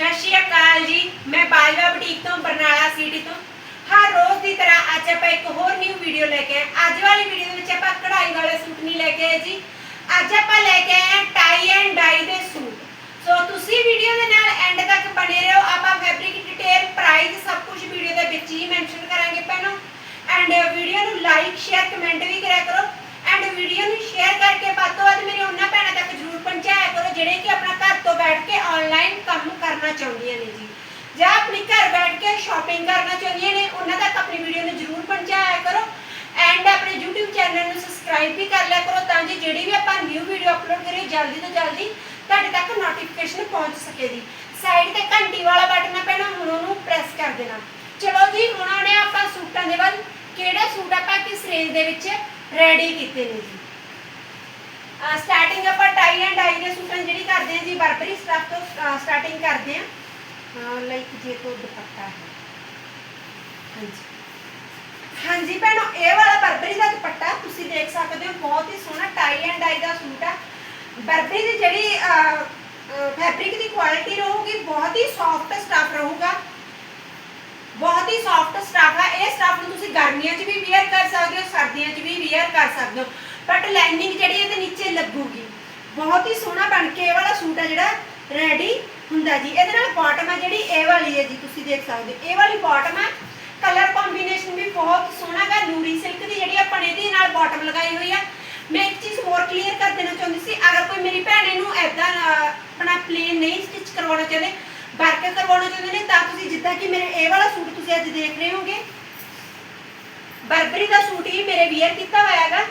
ਸਤਿ ਸ਼੍ਰੀ ਅਕਾਲ ਜੀ। ਮੈਂ ਬਾਜਵਾ ਬੁਟੀਕ ਤੋਂ, ਬਰਨਾਲਾ ਸਿਟੀ ਤੋਂ। ਹਰ ਰੋਜ਼ ਦੀ ਤਰ੍ਹਾਂ ਅੱਜ ਆਪਾਂ ਇੱਕ ਹੋਰ ਨਿਊ ਵੀਡੀਓ ਲੈ ਕੇ ਆਏ ਅੱਜ ਵਾਲੀ ਵੀਡੀਓ ਦੇ ਵਿੱਚ ਆਪਾਂ ਕਢਾਈ ਵਾਲੇ ਸੂਟ ਨਹੀਂ ਲੈ ਕੇ ਆਏ ਜੀ। ਅੱਜ ਆਪਾਂ ਲੈ ਕੇ ਆਏ ਹਾਂ ਟਾਈ ਐਂਡ ਡਾਈ ਦੇ ਸੂਟ। ਸੋ ਤੁਸੀਂ ਵੀਡੀਓ ਦੇ ਨਾਲ ਐਂਡ ਤੱਕ ਬਣੇ ਰਹੋ। ਆਪਾਂ ਫੈਬਰਿਕ ਡਿਟੇਲ ਪ੍ਰਾਈਸ ਸਭ ਕੁਝ ਵੀਡੀਓ ਦੇ ਵਿੱਚ ਹੀ ਮੈਂਸ਼ਨ ਕਰਾਂਗੇ ਪਹਿਲਾਂ। ਐਂਡ ਵੀਡੀਓ ਨੂੰ ਲਾਈਕ ਸ਼ੇਅਰ ਕਮੈਂਟ ਵੀ ਕਰਿਆ ਕਰੋ ਐਂਡ ਵੀਡੀਓ ਨੂੰ ਸ਼ੇਅਰ ਕਰਕੇ ਵੱਧ ਤੋਂ ਵੱਧ ਮੇਰੇ ਉਹਨਾਂ ਭੈਣਾਂ ਤੱਕ ਜਰੂਰ ਪਹੁੰਚਾਇਆ ਕਰੋ ਜਿਹੜੇ ਕਿ ਆਪਣਾ ਘਰ ਤੋਂ ਬੈਠ ਕੇ ਆਨਲਾਈਨ ਕੰਮ ਕਰਨਾ ਚਾਹੁੰਦੀਆਂ ਨੇ ਜੀ। ਜਾਂ ਆਪਣੀ ਘਰ ਬੈਠ ਕੇ ਸ਼ਾਪਿੰਗ ਕਰਨਾ ਚਾਹੁੰਦੀਆਂ ਨੇ, ਉਹਨਾਂ ਤੱਕ ਆਪਣੀ ਵੀਡੀਓ ਨੂੰ ਜਰੂਰ ਪਹੁੰਚਾਇਆ ਕਰੋ। ਐਂਡ ਆਪਣੇ YouTube ਚੈਨਲ ਨੂੰ ਸਬਸਕ੍ਰਾਈਬ ਵੀ ਕਰ ਲਿਆ ਕਰੋ ਤਾਂ ਕਿ ਜਿਹੜੀ ਵੀ ਆਪਾਂ ਨਿਊ ਵੀਡੀਓ ਅਪਲੋਡ ਕਰੀਏ ਜਲਦੀ ਤੋਂ ਜਲਦੀ ਤੁਹਾਡੇ ਤੱਕ ਨੋਟੀਫਿਕੇਸ਼ਨ ਪਹੁੰਚ ਸਕੇ ਜੀ। ਸਾਈਡ ਤੇ ਘੰਟੀ ਵਾਲਾ ਬਟਨ ਹੈ ਪੈਣਾ ਹੁਣ ਉਹਨੂੰ ਪ੍ਰੈਸ ਕਰ ਦੇਣਾ। ਚਲੋ ਜੀ, ਹੁਣ ਆਉਣੇ ਆਪਾਂ ਸੂਟਾਂ ਦੇ ਵੱਲ। ਕਿਹੜੇ ਸੂਟ ਆਪਾਂ ਕਿਸ ਰੇਂਜ ਦੇ ਵਿੱਚ ਰੈਡੀ ਕੀਤੇ ਨੇ ਜੀ? ਸਟਾਰਟਿੰਗ ਆਪਾਂ ਟਾਈ ਐਂਡ ਡਾਈ ਦੇ ਸੂਟਾਂ ਜਿਹੜੀ ਕਰਦੇ ਹਾਂ ਜੀ ਬਰਬਰੀ ਸਟਫ ਤੋਂ ਸਟਾਰਟਿੰਗ ਕਰਦੇ ਹਾਂ। ਲਾਈਕ ਜੇ ਤੋਂ ਦੁਪੱਟਾ ਹੈ। ਹਾਂਜੀ। ਹਾਂਜੀ ਭੈਣੋ, ਇਹ ਵਾਲਾ ਬਰਬਰੀ ਦਾ ਦੁਪੱਟਾ ਤੁਸੀਂ ਦੇਖ ਸਕਦੇ ਹੋ, ਬਹੁਤ ਹੀ ਸੋਹਣਾ ਟਾਈ ਐਂਡ ਡਾਈ ਦਾ ਸੂਟ ਆ। ਬਰਬਰੀ ਦੀ ਜਿਹੜੀ ਫੈਬਰਿਕ ਦੀ ਕੁਆਲਿਟੀ ਰਹੂਗੀ, ਬਹੁਤ ਹੀ ਸੌਫਟ ਸਟਫ ਰਹੂਗਾ। ਬਹੁਤ ਹੀ ਸੌਫਟ ਸਟਫ ਆ। ਇਹ ਸਟਫ ਨੂੰ ਤੁਸੀਂ ਗਰਮੀਆਂ 'ਚ ਵੀ ਵੇਅਰ ਕਰ ਸਕਦੇ ਹੋ, ਸਰਦੀਆਂ 'ਚ ਵੀ ਵੇਅਰ ਕਰ ਸਕਦੇ ਹੋ। ਬਟ ਲਾਈਨਿੰਗ ਜਿਹੜੀ ਇਹਦੇ ਨੀਚੇ ਲੱਗੂਗੀ। ਬਹੁਤ ਹੀ ਸੋਹਣਾ ਬਣ ਕੇ ਇਹ ਵਾਲਾ ਸੂਟ ਆ ਜਿਹੜਾ ਰੈਡੀ ਹੁੰਦਾ ਜੀ। ਇਹਦੇ ਨਾਲ ਬਾਟਮ ਆ ਜਿਹੜੀ ਇਹ ਵਾਲੀ ਹੈ ਜੀ, ਤੁਸੀਂ ਦੇਖ ਸਕਦੇ ਇਹ ਵਾਲੀ ਬਾਟਮ ਆ। ਕਲਰ ਕੰਬੀਨੇਸ਼ਨ ਵੀ ਬਹੁਤ ਸੋਹਣਾ ਗਾ। ਨੂਰੀ ਸਿਲਕ ਦੀ ਜਿਹੜੀ ਆਪਾਂ ਨੇ ਇਹਦੇ ਨਾਲ ਬਾਟਮ ਲਗਾਈ ਹੋਈ ਆ। ਮੈਂ ਇੱਕ ਚੀਜ਼ ਹੋਰ ਕਲੀਅਰ ਕਰ ਦੇਣਾ ਚਾਹੁੰਦੀ ਸੀ। ਅਗਰ ਕੋਈ ਮੇਰੀ ਭੈਣ ਇਹਨੂੰ ਐਦਾਂ ਆਪਣਾ ਪਲੇਨ ਨਹੀਂ ਸਟਿਚ ਕਰਵਾਉਣਾ ਚਾਹੁੰਦੇ ਵਰਕ ਕਰਵਾਉਣਾ ਚਾਹੁੰਦੇ ਨੇ, ਤਾਂ ਤੁਸੀਂ ਜਿੱਦਾਂ ਕਿ ਮੇਰੇ ਇਹ ਵਾਲਾ ਸੂਟ ਤੁਸੀਂ ਅੱਜ ਦੇਖ ਰਹੇ ਹੋਗੇ। ਬਰਬਰੀ ਦਾ ਸੂਟ ਹੀ ਮੇਰੇ ਵੀਅਰ ਕੀਤਾ ਹੋਇਆ ਹੈਗਾ।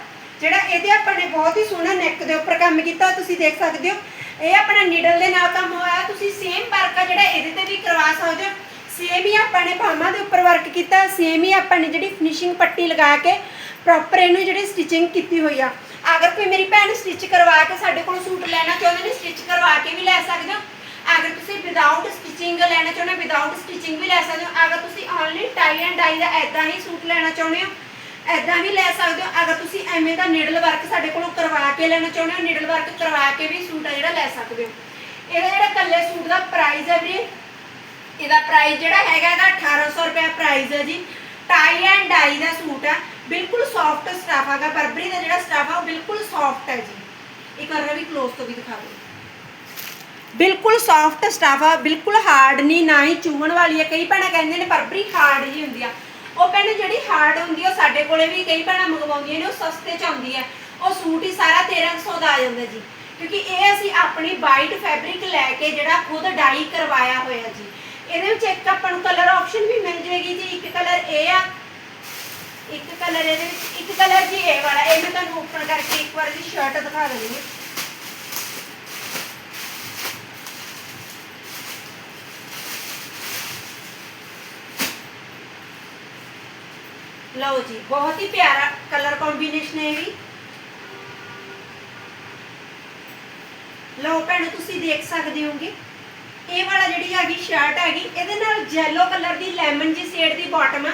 ਜਿਹੜਾ ਇਹਦੇ ਆਪਾਂ ਨੇ ਬਹੁਤ ਹੀ ਸੋਹਣਾ ਨੈਕ ਦੇ ਉੱਪਰ ਕੰਮ ਕੀਤਾ, ਤੁਸੀਂ ਦੇਖ ਸਕਦੇ ਹੋ। ਇਹ ਆਪਣਾ ਨੀਡਲ ਦੇ ਨਾਲ ਕੰਮ ਹੋਇਆ, ਤੁਸੀਂ ਸੇਮ ਵਰਕ ਆ ਜਿਹੜਾ ਇਹਦੇ ਤੇ ਵੀ ਕਰਵਾ ਸਕਦੇ ਹੋ। ਸੇਮ ਹੀ ਆਪਾਂ ਨੇ ਬਾਹਾਂ ਦੇ ਉੱਪਰ ਵਰਕ ਕੀਤਾ ਸੇਮ ਹੀ ਆਪਾਂ ਨੇ ਜਿਹੜੀ ਫਿਨਿਸ਼ਿੰਗ ਪੱਟੀ ਲਗਾ ਕੇ ਪ੍ਰੋਪਰ ਇਹਨੂੰ ਜਿਹੜੀ ਸਟਿਚਿੰਗ ਕੀਤੀ ਹੋਈ ਆ। ਅਗਰ ਕੋਈ ਮੇਰੀ ਭੈਣ ਸਟਿਚ ਕਰਵਾ ਕੇ ਸਾਡੇ ਕੋਲ ਸੂਟ ਲੈਣਾ ਚਾਹੁੰਦੇ ਨੇ ਸਟਿਚ ਕਰਵਾ ਕੇ ਵੀ ਲੈ ਸਕਦੇ ਹੋ। ਅਗਰ ਤੁਸੀਂ ਵਿਦਆਊਟ ਸਟਿਚਿੰਗ ਲੈਣਾ ਚਾਹੁੰਦੇ ਹੋ ਵਿਦਆਊਟ ਸਟਿਚਿੰਗ ਵੀ ਲੈ ਸਕਦੇ ਹੋ। ਅਗਰ ਤੁਸੀਂ ਓਨਲੀ ਟਾਈ ਐਂਡ ਡਾਈ ਦਾ ਐਦਾਂ ਹੀ ਸੂਟ ਲੈਣਾ ਚਾਹੁੰਦੇ ਹੋ ਐਦਾਂ ਵੀ ਲੈ ਸਕਦੇ ਹੋ। ਅਗਰ ਤੁਸੀਂ ਐਵੇਂ ਦਾ ਨੀਡਲ ਵਰਕ ਸਾਡੇ ਕੋਲੋਂ ਕਰਵਾ ਕੇ ਲੈਣਾ ਚਾਹੁੰਦੇ ਹੋ ਨੀਡਲ ਵਰਕ ਕਰਵਾ ਕੇ ਵੀ ਸੂਟ ਆ ਜਿਹੜਾ ਲੈ ਸਕਦੇ ਹੋ। ਇਹਦਾ ਜਿਹੜਾ ਕੱਲੇ ਸੂਟ ਦਾ ਪ੍ਰਾਈਸ ਹੈ ਵੀਰੇ ਇਹਦਾ ਪ੍ਰਾਈਸ ਜਿਹੜਾ ਹੈਗਾ ਇਹਦਾ 1800 ਰੁਪਏ ਪ੍ਰਾਈਸ ਹੈ ਜੀ। ਟਾਈ ਐਂਡ ਡਾਈ ਦਾ ਸੂਟ ਆ। ਬਿਲਕੁਲ ਸੌਫਟ ਸਟਫ ਹੈਗਾ ਬਰਬਰੀ ਦਾ ਜਿਹੜਾ ਸਟਫ ਆ, ਉਹ ਬਿਲਕੁਲ ਸੌਫਟ ਹੈ ਜੀ। ਇੱਕ ਵਾਰ ਵੀ ক্লোਜ਼ ਤੋਂ ਵੀ ਦਿਖਾ ਦਿਓ ਬਿਲਕੁਲ ਸੌਫਟ ਸਟਫ ਆ। ਬਿਲਕੁਲ ਹਾਰਡ ਨਹੀਂ, ਨਾ ਹੀ ਚੂਹਣ ਵਾਲੀ ਹੈ ਕਈ ਭੈਣਾਂ ਕਹਿੰਦੇ ਨੇ ਬਰਬਰੀ ਹਾਰਡ ਜੀ ਹੁੰਦੀ ਆ। ਉਹ ਭੈਣ ਜਿਹੜੀ ਹਾਰਡ ਹੁੰਦੀ ਆ, ਉਹ ਸਾਡੇ ਕੋਲੇ ਵੀ ਕਈ ਭੈਣਾਂ ਮੰਗਵਾਉਂਦੀਆਂ ਨੇ, ਉਹ ਸਸਤੇ ਚ ਆਉਂਦੀ ਹੈ ਉਹ ਸੂਟ ਹੀ ਸਾਰਾ 1300 ਦਾ ਆ ਜਾਂਦਾ ਜੀ। ਕਿਉਂਕਿ ਇਹ ਅਸੀਂ ਆਪਣੀ ਵਾਈਟ ਫੈਬਰਿਕ ਲੈ ਕੇ ਜਿਹੜਾ ਖੁਦ ਡਾਈ ਕਰਵਾਇਆ ਹੋਇਆ ਜੀ। ਇਹਦੇ ਵਿੱਚ ਇੱਕ ਆਪਾਂ ਨੂੰ ਕਲਰ ਆਪਸ਼ਨ ਵੀ ਮਿਲ ਜਾਏਗੀ ਜੀ। ਇੱਕ ਕਲਰ ਇਹ ਆ। ਇੱਕ ਕਲਰ ਇਹਦੇ ਵਿੱਚ ਇੱਕ ਕਲਰ ਜੀ ਇਹ ਵਾਲਾ। ਇਹ ਮੈਂ ਤੁਹਾਨੂੰ ਓਪਨ ਕਰਕੇ ਇੱਕ ਵਾਰ ਦੀ ਸ਼ਰਟ ਦਿਖਾ ਦਿੰਦੀ ਹਾਂ। ਲਓ ਜੀ, ਬਹੁਤ ਹੀ ਪਿਆਰਾ ਕਲਰ ਕੰਬੀਨੇਸ਼ਨ ਹੈ ਇਹ ਵੀ। ਲਓ ਭੈਣ, ਤੁਸੀਂ ਦੇਖ ਸਕਦੇ ਹੋਗੇ। ਇਹ ਵਾਲਾ ਜਿਹੜੀ ਹੈਗੀ ਸ਼ਰਟ ਹੈਗੀ, ਇਹਦੇ ਨਾਲ ਯੈਲੋ ਕਲਰ ਦੀ ਲੈਮਨ ਜੀ ਸ਼ੇਡ ਦੀ ਬਾਟਮ ਆ।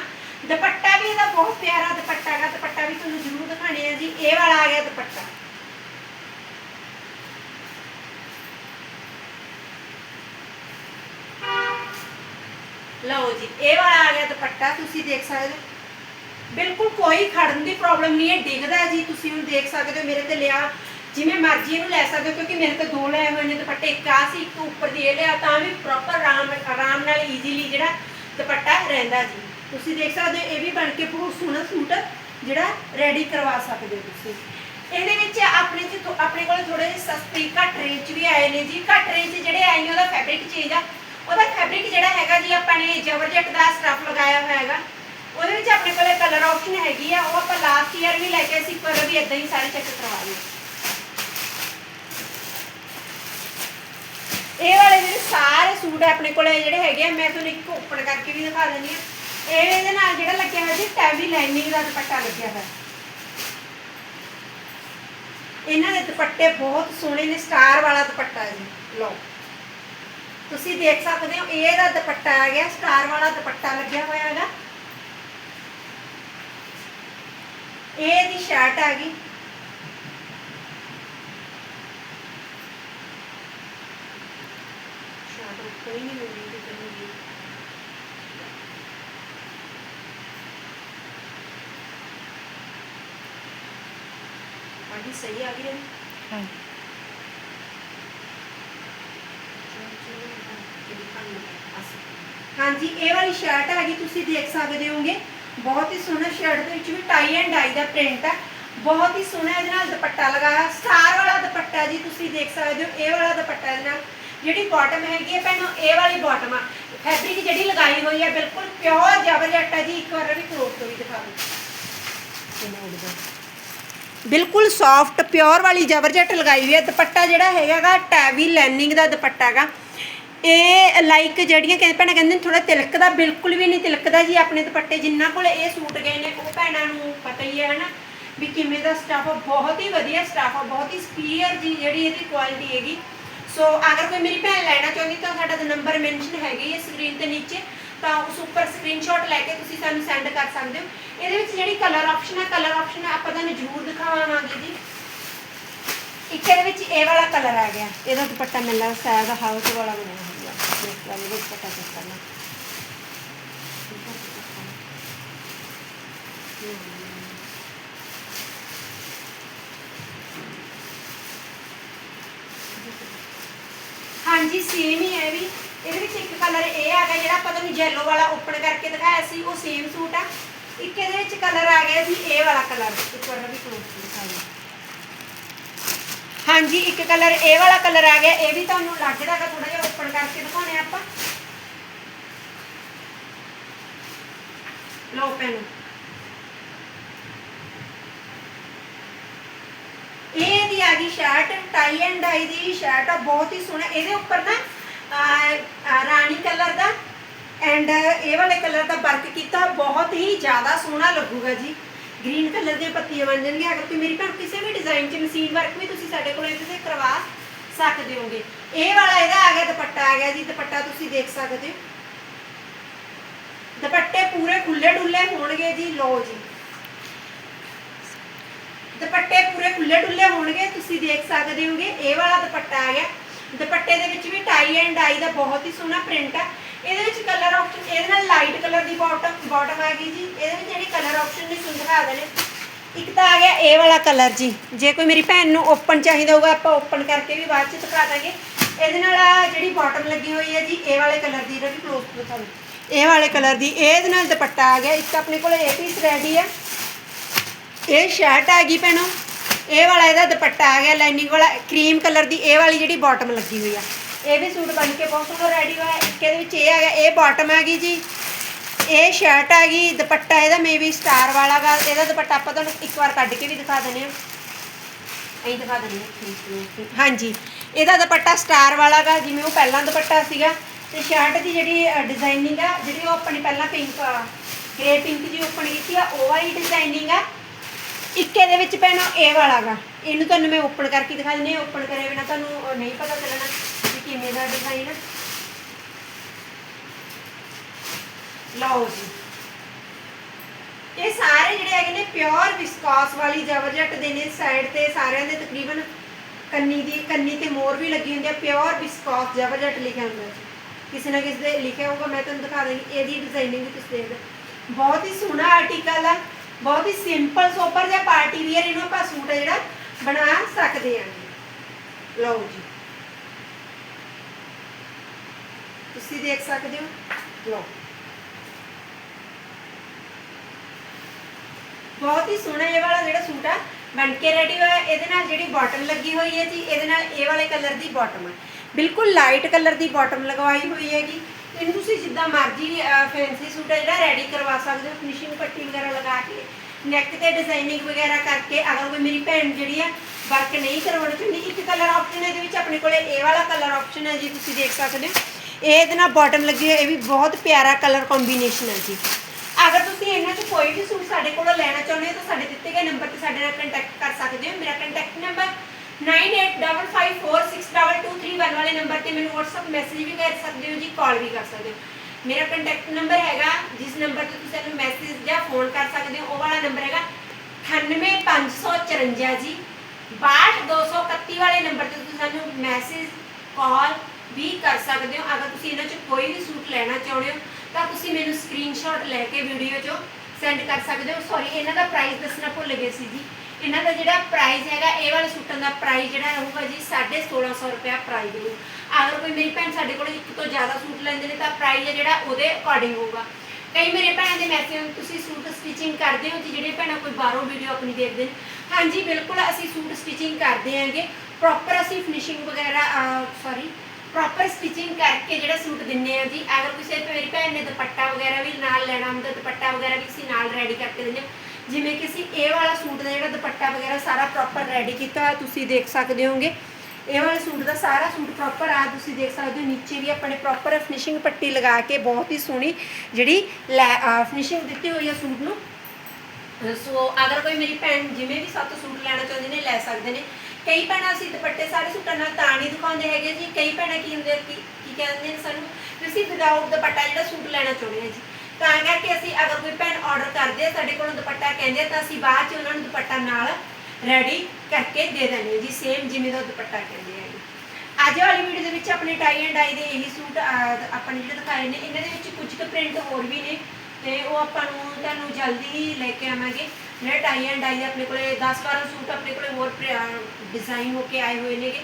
ਦੁਪੱਟਾ ਵੀ ਇਹਦਾ ਬਹੁਤ ਪਿਆਰਾ ਦੁਪੱਟਾ ਹੈਗਾ, ਦੁਪੱਟਾ ਵੀ ਤੁਹਾਨੂੰ ਜ਼ਰੂਰ ਦਿਖਾਣੇ ਆ ਜੀ। ਇਹ ਵਾਲਾ ਆ ਗਿਆ ਦੁਪੱਟਾ। ਲਓ ਜੀ, ਇਹ ਵਾਲਾ ਆ ਗਿਆ ਦੁਪੱਟਾ, ਤੁਸੀਂ ਦੇਖ ਸਕਦੇ ਹੋ। ਬਿਲਕੁਲ ਕੋਈ ਖੜਨ ਦੀ ਪ੍ਰੋਬਲਮ ਨਹੀਂ ਹੈ, ਡਿੱਗਦਾ ਹੈ ਜੀ, ਤੁਸੀਂ ਹੁਣ ਦੇਖ ਸਕਦੇ ਹੋ, ਮੇਰੇ ਤੇ ਲਿਆ, ਜਿਵੇਂ ਮਰਜ਼ੀ ਇਹਨੂੰ ਲੈ ਸਕਦੇ ਹੋ, ਕਿਉਂਕਿ ਮੇਰੇ ਤੇ ਦੋ ਲਏ ਹੋਏ ਨੇ, ਦੁਪੱਟੇ ਇੱਕ ਆ ਸੀ, ਇੱਕ ਉੱਪਰ ਦੀ ਇਹ ਲਿਆ, ਤਾਂ ਵੀ ਪ੍ਰੋਪਰ ਆਰਾਮ ਆਰਾਮ ਨਾਲ ਈਜ਼ੀਲੀ ਜਿਹੜਾ ਦੁਪੱਟਾ ਰਹਿੰਦਾ ਜੀ। ਤੁਸੀਂ ਦੇਖ ਸਕਦੇ ਹੋ, ਇਹ ਵੀ ਬਣ ਕੇ ਬਹੁਤ ਸੋਹਣਾ ਸੂਟ, ਜਿਹੜਾ ਰੈਡੀ ਕਰਵਾ ਸਕਦੇ ਹੋ ਤੁਸੀਂ। ਇਹਦੇ ਵਿੱਚ ਆਪਣੇ ਚ ਆਪਣੇ ਕੋਲ ਥੋੜੇ ਜਿਹੇ ਸਸਤੇ, ਘੱਟ ਰੇਂਜ ਵੀ ਆਏ ਨੇ ਜੀ। ਘੱਟ ਰੇਂਜ 'ਚ ਜਿਹੜੇ ਆਏ ਨੇ, ਉਹਦਾ ਫੈਬਰਿਕ ਚੇਂਜ ਆ। ਉਹਦਾ ਫੈਬਰਿਕ ਜਿਹੜਾ ਹੈਗਾ ਜੀ, ਆਪਾਂ ਨੇ ਜਬਰਜਟ ਦਾ ਸਟਫ ਲਗਾਇਆ ਹੋਇਆ ਹੈਗਾ। ਉਹਦੇ ਵਿੱਚ ਆਪਣੇ ਕੋਲੇ ਕਲਰ ਆਪਸ਼ਨ ਹੈਗੀ ਆ, ਉਹ ਆਪਾਂ ਲਾਸਟ ਈਅਰ ਵੀ ਲੈ ਕੇ ਸੀ, ਪਰ ਵੀ ਇਦਾਂ ਹੀ ਸਾਰੇ ਚੈੱਕ ਕਰਵਾ ਲਏ। ਇਹ ਵਾਲੇ ਜਿਹੜੇ ਸਾਰੇ ਸੂਟ ਆਪਣੇ ਕੋਲੇ ਜਿਹੜੇ ਹੈਗੇ ਆ, ਮੈਂ ਤੁਹਾਨੂੰ ਇੱਕ ਓਪਨ ਕਰਕੇ ਵੀ ਦਿਖਾ ਦਿੰਦੀ ਆ। ਇਹ ਇਹਦੇ ਨਾਲ ਜਿਹੜਾ ਲੱਗਿਆ ਹੋਇਆ ਜੀ ਟੈਵੀ ਲਾਈਨਿੰਗ ਦਾ ਦੁਪੱਟਾ ਲੱਗਿਆ ਹੋਇਆ। ਇਹਨਾਂ ਦੇ ਦੁਪੱਟੇ ਬਹੁਤ ਸੋਹਣੇ ਨੇ ਸਟਾਰ ਵਾਲਾ ਦੁਪੱਟਾ ਹੈ ਜੀ। ਲਓ। ਤੁਸੀਂ ਦੇਖ ਸਕਦੇ ਹੋ, ਇਹ ਦਾ ਦੁਪੱਟਾ ਆ ਗਿਆ ਸਟਾਰ ਵਾਲਾ ਦੁਪੱਟਾ ਲੱਗਿਆ ਹੋਇਆ ਹੈਗਾ। ਇਹ ਦੀ ਸ਼ਰਟ ਆ ਗਈ। ਸ਼ਰਟ ਕੋਈ ਨਹੀਂ ਮਿਲਦੀ ਤੇ ਚਲੂਗੀ ਆਗੀ ਸਹੀ ਆ ਗਈ ਰਹੀ ਹਾਂਜੀ। ਹਾਂਜੀ। ਇਹ ਵਾਲੀ ਸ਼ਰਟ ਹੈਗੀ ਤੁਸੀਂ ਦੇਖ ਸਕਦੇ ਹੋਗੇ। ਬਹੁਤ ਹੀ ਸੋਹਣਾ ਸ਼ਰਟ ਦੇ ਵਿੱਚ ਵੀ ਟਾਈ ਐਂਡ ਡਾਈ ਦਾ ਪ੍ਰਿੰਟ ਹੈ। ਬਹੁਤ ਹੀ ਸੋਹਣਾ ਇਹਦੇ ਨਾਲ ਦੁਪੱਟਾ ਲਗਾਇਆ। ਸਟਾਰ ਵਾਲਾ ਦੁਪੱਟਾ ਜੀ ਤੁਸੀਂ ਦੇਖ ਸਕਦੇ ਹੋ, ਇਹ ਵਾਲਾ ਦੁਪੱਟਾ ਇਹਦੇ ਨਾਲ। ਜਿਹੜੀ ਬਾਟਮ ਹੈਗੀ ਹੈ ਭੈਣੋ, ਇਹ ਵਾਲੀ ਬਾਟਮ ਆ। ਫੈਬਰਿਕ ਜਿਹੜੀ ਲਗਾਈ ਹੋਈ ਹੈ, ਬਿਲਕੁਲ ਪਿਓਰ ਜਬਰਜੱਟ ਹੈ ਜੀ। ਇੱਕ ਵਾਰ ਵੀ ਕਲੋਕ ਤੋਂ ਵੀ ਦਿਖਾ ਦਿਓ। ਬਿਲਕੁਲ ਸੌਫਟ ਪਿਓਰ ਵਾਲੀ ਜਬਰਜੱਟ ਲਗਾਈ ਹੋਈ ਹੈ। ਦੁਪੱਟਾ ਜਿਹੜਾ ਹੈਗਾਗਾ ਟੈਵੀ ਲੈਨਿੰਗ ਦਾ ਦੁਪੱਟਾ ਹੈਗਾ। ਇਹ ਲਾਈਕ ਜਿਹੜੀਆਂ ਕਹਿੰਦੇ ਭੈਣਾਂ ਕਹਿੰਦੇ ਨੇ ਥੋੜਾ ਤਿਲਕਦਾ, ਬਿਲਕੁਲ ਵੀ ਨਹੀਂ ਤਿਲਕਦਾ ਜੀ ਆਪਣੇ ਦੁਪੱਟੇ ਜਿੰਨਾ ਕੋਲ ਇਹ ਸੂਟ ਗਏ ਨੇ, ਉਹ ਭੈਣਾਂ ਨੂੰ ਪਤਾ ਹੀ ਹੈ ਹਨਾ, ਵੀ ਕਿਵੇਂ ਦਾ ਸਟਾਫ ਬਹੁਤ ਹੀ ਵਧੀਆ ਸਟਾਫ ਆ, ਬਹੁਤ ਹੀ ਸੁਪੀਰੀਅਰ ਜੀ ਜਿਹੜੀ ਇਹਦੀ ਕੁਆਲਿਟੀ ਹੈਗੀ। ਸੋ ਅਗਰ ਕੋਈ ਮੇਰੀ ਭੈਣ ਲੈਣਾ ਚਾਹੁੰਦੀ ਤਾਂ ਸਾਡਾ ਨੰਬਰ ਮੈਂਸ਼ਨ ਹੈਗਾ ਹੀ ਹੈ ਸਕਰੀਨ ਤੇ ਨੀਚੇ, ਤਾਂ ਉਸ ਉੱਪਰ ਸਕਰੀਨਸ਼ਾਟ ਲੈ ਕੇ ਤੁਸੀਂ ਸਾਨੂੰ ਸੈਂਡ ਕਰ ਸਕਦੇ ਹੋ। ਇਹਦੇ ਵਿੱਚ ਜਿਹੜੀ ਕਲਰ ਆਪਸ਼ਨ ਹੈ ਕਲਰ ਆਪਸ਼ਨ ਆਪਾਂ ਤੁਹਾਨੂੰ ਜ਼ਰੂਰ ਦਿਖਾਵਾਂਗੇ ਜੀ। ਇੱਕ ਇਹਦੇ ਵਿੱਚ ਇਹ ਵਾਲਾ ਕਲਰ ਆ ਗਿਆ, ਇਹਦਾ ਦੁਪੱਟਾ ਮੈਨੂੰ ਲੱਗਦਾ ਸਾਇਦ ਹਾਊਸ ਵਾਲਾ ਬਣਿਆ ਹੋਇਆ ਦੇਖ ਲਓ ਇਹਦਾ ਹਾਂਜੀ ਸੇਮ ਹੀ ਹੈ ਵੀ। ਇਹਦੇ ਵਿੱਚ ਇੱਕ ਕਲਰ ਇਹ ਆ ਗਿਆ, ਜਿਹੜਾ ਆਪਾਂ ਤੁਹਾਨੂੰ ਯੈਲੋ ਵਾਲਾ ਓਪਨ ਕਰਕੇ ਦਿਖਾਇਆ ਸੀ, ਉਹ ਸੇਮ ਸੂਟ ਆ। ਇੱਕ ਇਹਦੇ ਵਿੱਚ ਕਲਰ ਆ ਗਿਆ ਸੀ ਇਹ ਵਾਲਾ ਕਲਰ ਇੱਕ ਵਾਰ ਵੀ ਕਲੋਜ਼ ਦਿਖਾਇਆ ਹਾਂਜੀ, ਇੱਕ ਕਲਰ, ਇਹ ਵਾਲਾ ਕਲਰ ਆ ਗਿਆ, ਇਹ ਵੀ ਤੁਹਾਨੂੰ ਲੱਗਦਾ ਹੈਗਾ ਥੋੜਾ ਜਿਹਾ ਓਪਨ ਕਰਕੇ ਦਿਖਾਉਣੇ ਆਪਾਂ। ਲਓ ਪੈਨ। ਇਹ ਦੀ ਆ ਗਈ ਸ਼ਰਟ ਟਾਈ ਐਂਡ ਡਾਈ ਦੀ ਸ਼ਰਟ ਆ, ਬਹੁਤ ਹੀ ਸੋਹਣਾ। ਇਹਦੇ ਉੱਪਰ ਨਾ ਰਾਣੀ ਕਲਰ ਦਾ ਐਂਡ ਇਹ ਵਾਲੇ ਕਲਰ ਦਾ ਵਰਕ ਕੀਤਾ, ਬਹੁਤ ਹੀ ਜ਼ਿਆਦਾ ਸੋਹਣਾ ਲੱਗੂਗਾ ਜੀ। ਗ੍ਰੀਨ ਕਲਰ ਦੀਆਂ ਪੱਤੀਆਂ ਬਣ ਜਾਣਗੀਆਂ। ਅਗਰ ਤੁਸੀਂ ਮੇਰੀ ਭੈਣ ਕਿਸੇ ਵੀ ਡਿਜ਼ਾਈਨ 'ਚ ਮਸ਼ੀਨ ਵਰਕ ਵੀ ਸਾਡੇ ਕੋਲ ਇਹਦੇ ਤੇ ਕਰਵਾ ਸਕਦੇ ਹੋਗੇ ਇਹ ਵਾਲਾ ਇਹਦਾ ਆ ਗਿਆ, ਦੁਪੱਟਾ ਆ ਗਿਆ ਜੀ, ਦੁਪੱਟਾ ਤੁਸੀਂ ਦੇਖ ਸਕਦੇ ਹੋ। ਦੁਪੱਟੇ ਪੂਰੇ ਖੁੱਲੇ ਡੁੱਲੇ ਹੋਣਗੇ ਜੀ ਲੋ ਜੀ। ਦੁਪੱਟੇ ਪੂਰੇ ਖੁੱਲੇ ਡੁੱਲੇ ਹੋਣਗੇ, ਤੁਸੀਂ ਦੇਖ ਸਕਦੇ ਹੋਗੇ ਇਹ ਵਾਲਾ ਦੁਪੱਟਾ ਆ ਗਿਆ। ਦੁਪੱਟੇ ਦੇ ਵਿੱਚ ਵੀ ਟਾਈ ਐਂਡ ਡਾਈ ਦਾ ਬਹੁਤ ਹੀ ਸੋਹਣਾ ਪ੍ਰਿੰਟ ਆ। ਇਹਦੇ ਵਿੱਚ ਕਲਰ ਆਪਸ਼ਨ ਇਹਦੇ ਨਾਲ ਲਾਈਟ ਕਲਰ ਦੀ ਬਾਟਮ ਬਾਟਮ ਆ ਗਈ ਜੀ। ਇਹਦੇ ਵਿੱਚ ਜਿਹੜੀ ਕਲਰ ਆਪਸ਼ਨ ਨੇ ਤੁਹਾਨੂੰ ਦਿਖਾ ਦੇਣੇ ਇੱਕ ਤਾਂ ਆ ਗਿਆ ਇਹ ਵਾਲਾ ਕਲਰ ਜੀ। ਜੇ ਕੋਈ ਮੇਰੀ ਭੈਣ ਨੂੰ ਓਪਨ ਚਾਹੀਦਾ ਹੋਊਗਾ, ਆਪਾਂ ਓਪਨ ਕਰਕੇ ਵੀ ਬਾਅਦ ਚ ਦਿਖਾ ਦਾਂਗੇ। ਇਹਦੇ ਨਾਲ ਆਹ ਜਿਹੜੀ ਬਾਟਮ ਲੱਗੀ ਹੋਈ ਹੈ ਜੀ ਇਹ ਵਾਲੇ ਕਲਰ ਦੀ, ਇਹਦਾ ਵੀ ਕਲੋਜ਼ ਦਿਖਾ ਦਿਓ ਇਹ ਵਾਲੇ ਕਲਰ ਦੀ ਇਹਦੇ ਨਾਲ ਦੁਪੱਟਾ ਆ ਗਿਆ। ਇੱਕ ਆਪਣੇ ਕੋਲ ਇਹ ਪੀਸ ਰੈਡੀ ਆ। ਇਹ ਸ਼ਰਟ ਆ ਗਈ ਭੈਣੋ। ਇਹ ਵਾਲਾ ਇਹਦਾ ਦੁਪੱਟਾ ਆ ਗਿਆ ਲਾਈਨਿੰਗ ਵਾਲਾ ਕਰੀਮ ਕਲਰ ਦੀ ਇਹ ਵਾਲੀ ਜਿਹੜੀ ਬਾਟਮ ਲੱਗੀ ਹੋਈ ਆ। ਇਹ ਵੀ ਸੂਟ ਬਣ ਕੇ ਬਹੁਤ ਸੋਹਣਾ ਰੈਡੀ ਹੋਇਆ। ਇੱਕ ਇਹਦੇ ਵਿੱਚ ਇਹ ਆ ਗਿਆ। ਇਹ ਬਾਟਮ ਆ ਗਈ ਜੀ। ਇਹ ਸ਼ਰਟ ਆ ਗਈ, ਦੁਪੱਟਾ ਇਹਦਾ ਮੇਬੀ ਸਟਾਰ ਵਾਲਾ ਗਾ, ਇਹਦਾ ਦੁਪੱਟਾ ਆਪਾਂ ਤੁਹਾਨੂੰ ਇੱਕ ਵਾਰ ਕੱਢ ਕੇ ਵੀ ਦਿਖਾ ਦਿੰਦੇ ਆ ਐਂ ਦਿਖਾ ਦਿੰਦੇ ਆ ਹਾਂਜੀ, ਇਹਦਾ ਦੁਪੱਟਾ ਸਟਾਰ ਵਾਲਾ ਗਾ, ਜਿਵੇਂ ਉਹ ਪਹਿਲਾਂ ਦੁਪੱਟਾ ਸੀਗਾ। ਤੇ ਸ਼ਰਟ ਦੀ ਜਿਹੜੀ ਡਿਜ਼ਾਈਨਿੰਗ ਆ, ਜਿਹੜੀ ਉਹ ਆਪਣੀ ਪਹਿਲਾਂ ਪਿੰਕ ਗ੍ਰੇ ਪਿੰਕ ਜੀ ਓਪਨ ਕੀਤੀ ਆ, ਉਹ ਵਾਲੀ ਡਿਜ਼ਾਈਨਿੰਗ ਆ। ਇੱਕ ਇਹਦੇ ਵਿੱਚ ਪੈਣਾ ਇਹ ਵਾਲਾ ਗਾ। ਇਹਨੂੰ ਤੁਹਾਨੂੰ ਮੈਂ ਓਪਨ ਕਰਕੇ ਦਿਖਾ ਦਿੰਦੀ ਹਾਂ ਓਪਨ ਕਰੇ ਬਿਨਾ ਤੁਹਾਨੂੰ ਨਹੀਂ ਪਤਾ ਚੱਲਣਾ ਕਿ ਕਿਵੇਂ ਦਾ ਡਿਜ਼ਾਈਨ ਆ। ਲਓ ਜੀ। ਇਹ ਸਾਰੇ ਜਿਹੜੇ ਹੈਗੇ ਨੇ ਪਿਓਰ ਵਿਸਕਾਸ ਵਾਲੀ ਜਬਰਜੱਟ ਦੇ ਨੇ ਸਾਈਡ ਤੇ ਸਾਰਿਆਂ ਦੇ ਤਕਰੀਬਨ ਕੰਨੀ ਦੀ, ਕੰਨੀ ਤੇ ਮੋਰ ਵੀ ਲੱਗੀ ਹੁੰਦੀ ਹੈ ਪਿਓਰ ਵਿਸਕਾਸ ਜਬਰਜੱਟ ਲਿਖਿਆ ਹੁੰਦਾ ਜੀ। ਕਿਸੇ ਨਾ ਕਿਸੇ ਦੇ ਲਿਖਿਆ ਹੋਊਗਾ, ਮੈਂ ਤੁਹਾਨੂੰ ਦਿਖਾ ਦੇਵਾਂਗੀ ਇਹਦੀ ਡਿਜ਼ਾਈਨਿੰਗ ਵੀ ਤੁਸੀਂ ਦੇਖ ਬਹੁਤ ਹੀ ਸੋਹਣਾ ਆਰਟੀਕਲ ਆ, ਬਹੁਤ ਹੀ ਸਿੰਪਲ ਸੋਪਰ ਜਿਹਾ ਪਾਰਟੀ ਵੀਅਰ ਇਹਨੂੰ ਆਪਾਂ ਸੂਟ ਆ ਜਿਹੜਾ ਬਣਾ ਸਕਦੇ ਹਾਂ ਲਓ ਜੀ। ਤੁਸੀਂ ਦੇਖ ਸਕਦੇ ਹੋ? ਲਓ। ਬਹੁਤ ਹੀ ਸੋਹਣਾ ਇਹ ਵਾਲਾ ਜਿਹੜਾ ਸੂਟ ਆ, ਬਣ ਕੇ ਰੈਡੀ ਹੋਇਆ, ਇਹਦੇ ਨਾਲ ਜਿਹੜੀ ਬਾਟਮ ਲੱਗੀ ਹੋਈ ਹੈ ਜੀ, ਇਹਦੇ ਨਾਲ ਇਹ ਵਾਲੇ ਕਲਰ ਦੀ ਬਾਟਮ ਹੈ ਬਿਲਕੁਲ ਲਾਈਟ ਕਲਰ ਦੀ ਬਾਟਮ ਲਗਵਾਈ ਹੋਈ ਹੈਗੀ। ਇਹਨੂੰ ਤੁਸੀਂ ਜਿੱਦਾਂ ਮਰਜ਼ੀ ਫੈਂਸੀ ਸੂਟ ਹੈ ਜਿਹੜਾ ਰੈਡੀ ਕਰਵਾ ਸਕਦੇ ਹੋ ਫਿਨਿਸ਼ਿੰਗ ਪੱਟੀ ਵਗੈਰਾ ਲਗਾ ਕੇ ਨੈਕ ਤੇ ਡਿਜ਼ਾਈਨਿੰਗ ਵਗੈਰਾ ਕਰਕੇ, ਅਗਰ ਕੋਈ ਮੇਰੀ ਭੈਣ ਜਿਹੜੀ ਆ ਵਰਕ ਨਹੀਂ ਕਰਵਾਉਣਾ ਚਾਹੁੰਦੀ, ਇੱਕ ਕਲਰ ਆਪਸ਼ਨ ਇਹਦੇ ਵਿੱਚ ਆਪਣੇ ਕੋਲੇ ਇਹ ਵਾਲਾ ਕਲਰ ਆਪਸ਼ਨ ਹੈ ਜੀ, ਤੁਸੀਂ ਦੇਖ ਸਕਦੇ ਹੋ। ਇਹ ਇਹਦੇ ਨਾਲ ਬਾਟਮ ਲੱਗੀ ਹੋਈ ਇਹ ਵੀ ਬਹੁਤ ਪਿਆਰਾ ਕਲਰ ਕੰਬੀਨੇਸ਼ਨ ਹੈ ਜੀ। ਅਗਰ ਤੁਸੀਂ ਇਹਨਾਂ 'ਚ ਕੋਈ ਵੀ ਸੂਟ ਸਾਡੇ ਕੋਲੋਂ ਲੈਣਾ ਚਾਹੁੰਦੇ ਹੋ ਤਾਂ ਸਾਡੇ ਦਿੱਤੇ ਗਏ ਨੰਬਰ ਤੇ ਸਾਡੇ ਨਾਲ ਕੰਟੈਕਟ ਕਰ ਸਕਦੇ ਹੋ। ਮੇਰਾ ਕੰਟੈਕਟ ਨੰਬਰ 9855462231 ਵਾਲੇ ਨੰਬਰ ਤੇ ਮੈਨੂੰ WhatsApp ਮੈਸੇਜ ਵੀ ਕਰ ਸਕਦੇ ਹੋ ਜੀ ਕਾਲ ਵੀ ਕਰ ਸਕਦੇ ਹੋ। ਮੇਰਾ ਕੰਟੈਕਟ ਨੰਬਰ ਹੈਗਾ, ਜਿਸ ਨੰਬਰ ਤੇ ਤੁਸੀਂ ਸਾਨੂੰ ਮੈਸੇਜ ਜਾਂ ਫੋਨ ਕਰ ਸਕਦੇ ਹੋ, ਉਹ ਵਾਲਾ ਨੰਬਰ ਹੈਗਾ 98554 ਜੀ। 62231 ਵਾਲੇ ਨੰਬਰ ਤੇ ਤੁਸੀਂ ਸਾਨੂੰ ਮੈਸੇਜ ਕਾਲ ਵੀ ਕਰ ਸਕਦੇ ਹੋ। ਅਗਰ ਤੁਸੀਂ ਇਹਨਾਂ 'ਚ ਕੋਈ ਵੀ ਸੂਟ ਲੈਣਾ ਚਾਹੁੰਦੇ ਹੋ ਤਾਂ ਤੁਸੀਂ ਮੈਨੂੰ ਸਕਰੀਨਸ਼ਾਟ ਲੈ ਕੇ ਵੀਡੀਓ 'ਚੋਂ ਸੈਂਡ ਕਰ ਸਕਦੇ ਹੋ। ਸੌਰੀ ਇਹਨਾਂ ਦਾ ਪ੍ਰਾਈਸ ਦੱਸਣਾ ਭੁੱਲ ਗਏ ਸੀ ਜੀ। ਇਹਨਾਂ ਦਾ ਜਿਹੜਾ ਪ੍ਰਾਈਸ ਹੈਗਾ, ਇਹ ਵਾਲੇ ਸੂਟਾਂ ਦਾ ਪ੍ਰਾਈਸ ਜਿਹੜਾ ਰਹੂਗਾ ਜੀ 1650 ਰੁਪਿਆ ਪ੍ਰਾਈਸ ਹੋਊ ਅਗਰ ਕੋਈ ਮੇਰੀ ਭੈਣ ਸਾਡੇ ਕੋਲ ਇੱਕ ਤੋਂ ਜ਼ਿਆਦਾ ਸੂਟ ਲੈਂਦੇ ਨੇ, ਤਾਂ ਪ੍ਰਾਈਸ ਜਿਹੜਾ ਉਹਦੇ ਅਕੋਰਡਿੰਗ ਹੋਊਗਾ। ਕਈ ਮੇਰੇ ਭੈਣਾਂ ਦੇ ਮੈਸੇਜ ਤੁਸੀਂ ਸੂਟ ਸਟਿਚਿੰਗ ਕਰਦੇ ਹੋ ਜੀ, ਜਿਹੜੇ ਭੈਣਾਂ ਕੋਈ ਬਾਹਰੋਂ ਵੀਡੀਓ ਆਪਣੀ ਦੇਖਦੇ ਨੇ। ਹਾਂਜੀ, ਬਿਲਕੁਲ ਅਸੀਂ ਸੂਟ ਸਟਿਚਿੰਗ ਕਰਦੇ ਆਂਗੇ ਪ੍ਰੋਪਰ ਅਸੀਂ ਫਿਨਿਸ਼ਿੰਗ ਵਗੈਰਾ ਸੌਰੀ ਪ੍ਰੋਪਰ ਸਟਿਚਿੰਗ ਕਰਕੇ ਜਿਹੜਾ ਸੂਟ ਦਿੰਨੇ ਆ ਜੀ, ਅਗਰ ਕਿਸੇ ਮੇਰੀ ਭੈਣ ਨੇ ਦੁਪੱਟਾ ਵਗੈਰਾ ਵੀ ਨਾਲ ਲੈਣਾ ਹੁੰਦਾ, ਦੁਪੱਟਾ ਵਗੈਰਾ ਵੀ ਅਸੀਂ ਨਾਲ ਰੈਡੀ ਕਰਕੇ ਦਿੰਦੇ ਜਿਵੇਂ ਕਿ ਅਸੀਂ ਇਹ ਵਾਲਾ ਸੂਟ ਦਾ ਜਿਹੜਾ ਦੁਪੱਟਾ ਵਗੈਰਾ ਸਾਰਾ ਪ੍ਰੋਪਰ ਰੈਡੀ ਕੀਤਾ ਹੋਇਆ, ਤੁਸੀਂ ਦੇਖ ਸਕਦੇ ਹੋਗੇ ਇਹ ਵਾਲੇ ਸੂਟ ਦਾ ਸਾਰਾ ਸੂਟ ਪ੍ਰੋਪਰ ਆ, ਤੁਸੀਂ ਦੇਖ ਸਕਦੇ ਹੋ, ਨੀਚੇ ਵੀ ਆਪਣੇ ਪ੍ਰੋਪਰ ਫਿਨਿਸ਼ਿੰਗ ਪੱਟੀ ਲਗਾ ਕੇ ਬਹੁਤ ਹੀ ਸੋਹਣੀ ਜਿਹੜੀ ਫਿਨਿਸ਼ਿੰਗ ਦਿੱਤੀ ਹੋਈ ਹੈ ਸੂਟ ਨੂੰ। ਸੋ ਅਗਰ ਕੋਈ ਮੇਰੀ ਭੈਣ ਜਿਵੇਂ ਵੀ ਸੱਤ ਸੂਟ ਲੈਣਾ ਚਾਹੁੰਦੇ ਨੇ, ਲੈ ਸਕਦੇ ਨੇ। ਕਈ ਭੈਣਾਂ ਅਸੀਂ ਦੁਪੱਟੇ ਸਾਰੇ ਸੂਟਾਂ ਨਾਲ ਤਾਂ ਨਹੀਂ ਦਿਖਾਉਂਦੇ ਹੈਗੇ ਜੀ। ਕਈ ਭੈਣਾਂ ਕੀ ਹੁੰਦੇ ਆ, ਕੀ ਕਹਿੰਦੇ ਨੇ ਸਾਨੂੰ? ਵੀ ਅਸੀਂ ਵਿਦਆਊਟ ਦੁਪੱਟਾ ਜਿਹੜਾ ਸੂਟ ਲੈਣਾ ਚਾਹੁੰਦੇ ਹਾਂ ਜੀ। ਤਾਂ ਕਰਕੇ ਅਸੀਂ ਅਗਰ ਕੋਈ ਭੈਣ ਆਰਡਰ ਕਰਦੇ ਆ, ਸਾਡੇ ਕੋਲੋਂ ਦੁਪੱਟਾ ਕਹਿੰਦੇ ਤਾਂ ਅਸੀਂ ਬਾਅਦ 'ਚ ਉਹਨਾਂ ਨੂੰ ਦੁਪੱਟਾ ਨਾਲ ਰੈਡੀ ਕਰਕੇ ਦੇ ਦਿੰਦੇ ਹਾਂ ਜੀ। ਸੇਮ ਜਿਵੇਂ ਦਾ ਦੁਪੱਟਾ ਕਹਿੰਦੇ ਆ ਜੀ। ਅੱਜ ਵਾਲੀ ਵੀਡੀਓ ਦੇ ਵਿੱਚ ਆਪਣੇ ਟਾਈ ਐਂਡ ਡਾਈ ਦੇ ਇਹੀ ਸੂਟ ਆਪਾਂ ਜਿਹੜੇ ਦਿਖਾਏ ਨੇ, ਇਹਨਾਂ ਦੇ ਵਿੱਚ ਕੁਝ ਕੁ ਪ੍ਰਿੰਟ ਹੋਰ ਵੀ ਨੇ ਤੇ ਉਹ ਆਪਾਂ ਨੂੰ ਤੁਹਾਨੂੰ ਜਲਦੀ ਹੀ ਲੈ ਕੇ ਆਵਾਂਗੇ। ਜਿਹੜੇ ਟਾਈ ਐਂਡ ਡਾਈ ਆਪਣੇ ਕੋਲੇ 10 12 ਸੂਟ ਆਪਣੇ ਕੋਲੇ ਹੋਰ ਡਿਜ਼ਾਈਨ ਹੋ ਕੇ ਆਏ ਹੋਏ ਨੇਗੇ।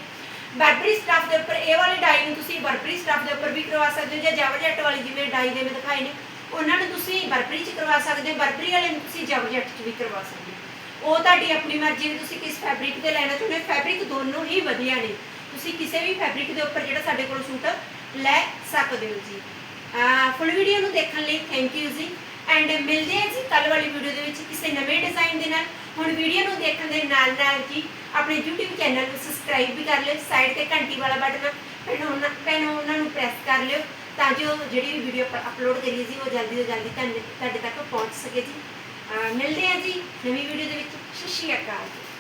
ਬਰਬਰੀ ਸਟਫ ਦੇ ਉੱਪਰ ਇਹ ਵਾਲੀ ਡਾਈ ਨੂੰ ਤੁਸੀਂ ਬਰਬਰੀ ਸਟਫ ਦੇ ਉੱਪਰ ਵੀ ਕਰਵਾ ਸਕਦੇ ਹੋ ਜਾਂ ਜਾਵਰਜੱਟ ਵਾਲੀ ਜਿਵੇਂ ਡਾਈ ਦੇ ਮੈਂ ਦਿਖਾਏ ਨੇ, ਉਹਨਾਂ ਨੂੰ ਤੁਸੀਂ ਬਰਬਰੀ 'ਚ ਕਰਵਾ ਸਕਦੇ ਹੋ ਬਰਬਰੀ ਵਾਲੇ ਨੂੰ ਤੁਸੀਂ ਜਾਵਰਜੱਟ 'ਚ ਵੀ ਕਰਵਾ ਸਕਦੇ ਹੋ। ਉਹ ਤੁਹਾਡੀ ਆਪਣੀ ਮਰਜ਼ੀ ਵੀ ਤੁਸੀਂ ਕਿਸ ਫੈਬਰਿਕ ਤੇ ਲੈਣਾ ਚਾਹੁੰਦੇ ਹੋ ਫੈਬਰਿਕ ਦੋਨੋਂ ਹੀ ਵਧੀਆ ਨੇ। ਤੁਸੀਂ ਕਿਸੇ ਵੀ ਫੈਬਰਿਕ ਦੇ ਉੱਪਰ ਜਿਹੜਾ ਸਾਡੇ ਕੋਲ ਸੂਟ ਲੈ ਸਕਦੇ ਹੋ ਜੀ। ਫੁੱਲ ਵੀਡੀਓ ਨੂੰ ਦੇਖਣ ਲਈ ਥੈਂਕ ਯੂ ਜੀ। ਐਂਡ ਮਿਲਦੇ ਹਾਂ ਜੀ ਕੱਲ ਵਾਲੀ ਵੀਡੀਓ ਦੇ ਵਿੱਚ ਕਿਸੇ ਨਵੇਂ ਡਿਜ਼ਾਈਨ ਦੇ ਨਾਲ। ਹੁਣ ਵੀਡੀਓ ਨੂੰ ਦੇਖਣ ਦੇ ਨਾਲ ਨਾਲ ਜੀ ਆਪਣੇ YouTube ਚੈਨਲ ਨੂੰ ਸਬਸਕ੍ਰਾਈਬ ਵੀ ਕਰ ਲਿਓ ਸਾਈਡ ਤੇ ਘੰਟੀ ਵਾਲਾ ਬਟਨ ਪੈਨ ਉਹਨਾਂ ਪੈਨ ਉਹਨਾਂ ਨੂੰ ਪ੍ਰੈਸ ਕਰ ਲਿਓ ਤਾਂ ਜੋ ਜਿਹੜੀ ਵੀ ਵੀਡੀਓ ਅਪਲੋਡ ਕਰੀਏ ਜੀ, ਉਹ ਜਲਦੀ ਤੋਂ ਜਲਦੀ ਤੁਹਾਡੇ ਤੁਹਾਡੇ ਤੱਕ ਪਹੁੰਚ ਸਕੇ ਜੀ। ਮਿਲਦੇ ਹਾਂ ਜੀ ਨਵੀਂ ਵੀਡੀਓ ਦੇ ਵਿੱਚ। ਸਤਿ ਸ਼੍ਰੀ ਅਕਾਲ ਜੀ।